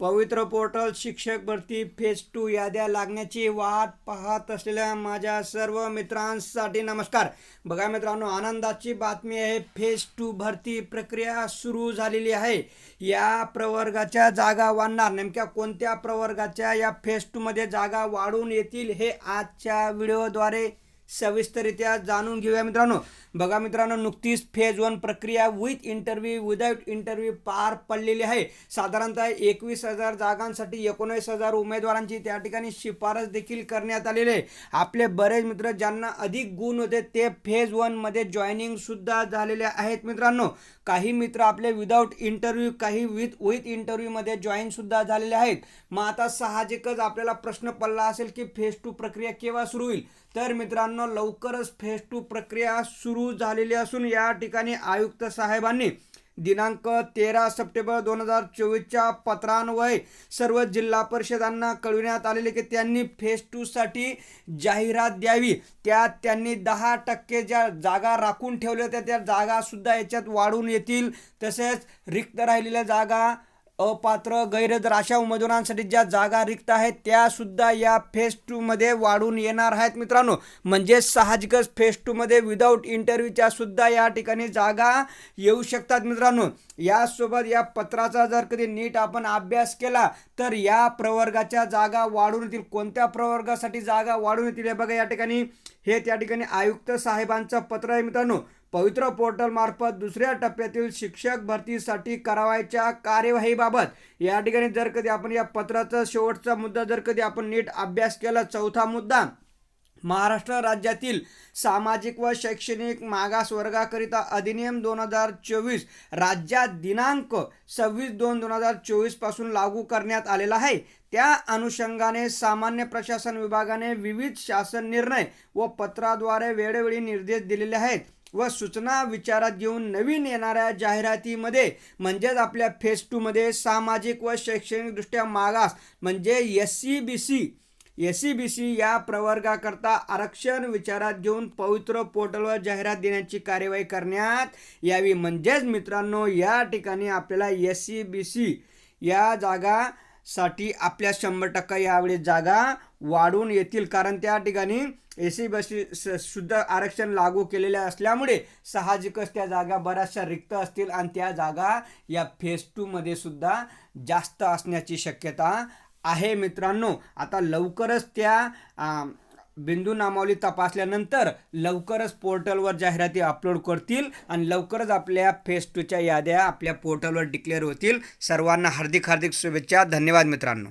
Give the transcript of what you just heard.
पवित्र पोर्टल शिक्षक भरती फेज टू याद्या लागण्याची वाट पाहत असलेल्या माझ्या सर्व मित्रांसाठी नमस्कार. बघा मित्रांनो आनंदाची बातमी आहे फेज टू भरती प्रक्रिया सुरू झालेली आहे. या प्रवर्गाच्या जागा वाढणार. नेमक्या कोणत्या प्रवर्गाच्या या फेज टूमध्ये जागा वाढून येतील हे आजच्या व्हिडिओद्वारे सविस्तररित्या जाणून घेऊया मित्रांनो. बघा मित्रांनो नुकतीच फेज वन प्रक्रिया विथ इंटरव्ह्यू विदाऊट इंटरव्ह्यू पार पडलेली आहे. साधारणतः एकवीस हजार जागांसाठी एकोणीस हजार उमेदवारांची त्या ठिकाणी शिफारस देखील करण्यात आलेली आहे. आपले बरेच मित्र ज्यांना अधिक गुण होते ते फेज वनमध्ये जॉईनिंग सुद्धा झालेले आहेत मित्रांनो. काही मित्र आपले विदाऊट इंटरव्ह्यू काही विथ विथ इंटरव्ह्यूमध्ये जॉईन सुद्धा झालेले आहेत. मग आता साहजिकच आपल्याला प्रश्न पडला असेल की फेज टू प्रक्रिया केव्हा सुरू होईल? तर मित्रांनो लवकरच फेज टू प्रक्रिया सुरू झालेली असून या ठिकाणी आयुक्त साहेबांनी दिनांक तेरा सप्टेंबर दोन हजार चोवीसच्या पत्रान्वये सर्व जिल्हा परिषदांना कळविण्यात आलेले की त्यांनी फेज टूसाठी जाहिरात द्यावी. त्यात त्यांनी दहा टक्के ज्या जागा राखून ठेवल्या होत्या त्या जागासुद्धा याच्यात वाढून येतील. तसेच रिक्त राहिलेल्या जागा अपात्र गैरहजर अशा उमेदवारांसाठी ज्या जागा रिक्त आहेत त्या सुद्धा या फेज टूमध्ये वाढून येणार आहेत मित्रांनो. म्हणजे साहजिकच फेज टूमध्ये विदाऊट इंटरव्ह्यूच्या सुद्धा या ठिकाणी जागा येऊ शकतात मित्रांनो. यासोबत या पत्राचा जर कधी नीट आपण अभ्यास केला तर या प्रवर्गाच्या जागा वाढून येतील. कोणत्या प्रवर्गासाठी जागा वाढून येतील हे बघा या ठिकाणी. हे त्या ठिकाणी आयुक्त साहेबांचं पत्र आहे मित्रांनो. पवित्र पोर्टल मार्फत दुसऱ्या टप्प्यातील शिक्षक भरतीसाठी करावायच्या कार्यवाहीबाबत. या ठिकाणी जर कधी आपण या पत्राचा शेवटचा मुद्दा जर कधी आपण नीट अभ्यास केला चौथा मुद्दा महाराष्ट्र राज्यातील सामाजिक व शैक्षणिक मागास वर्गाकरिता अधिनियम दोन हजार चोवीस राज्यात दिनांक सव्वीस दोन दोन हजार चोवीसपासून लागू करण्यात आलेला आहे. त्या अनुषंगाने सामान्य प्रशासन विभागाने विविध शासन निर्णय व पत्राद्वारे वेळोवेळी निर्देश दिलेले आहेत. व सूचना विचारात घेऊन नवीन येणाऱ्या जाहिरातीमध्ये म्हणजेच आपल्या फेज टूमध्ये सामाजिक व शैक्षणिकदृष्ट्या मागास म्हणजे S C B C S C B C या प्रवर्गाकरता आरक्षण विचारात घेऊन पवित्र पोर्टलवर जाहिरात देण्याची कार्यवाही करण्यात यावी. म्हणजेच मित्रांनो या ठिकाणी आपल्याला एस सी बी सी या जागा साठी आपल्या शंभर टक्का यावेळी जागा वाढून येतील. कारण त्या ठिकाणी ए सी बसी सुद्धा आरक्षण लागू केलेल्या असल्यामुळे साहजिकच त्या जागा बऱ्याचशा रिक्त असतील आणि त्या जागा या फेज टूमध्ये सुद्धा जास्त असण्याची शक्यता आहे मित्रांनो. आता लवकरच त्या आ, बिंदू नामावली तपासल्यानंतर लवकरच पोर्टलवर जाहिराती अपलोड करतील आणि लवकरच आपल्या फेस टूच्या याद्या आपल्या पोर्टलवर डिक्लेअर होतील. सर्वांना हार्दिक हार्दिक शुभेच्छा. धन्यवाद मित्रांनो.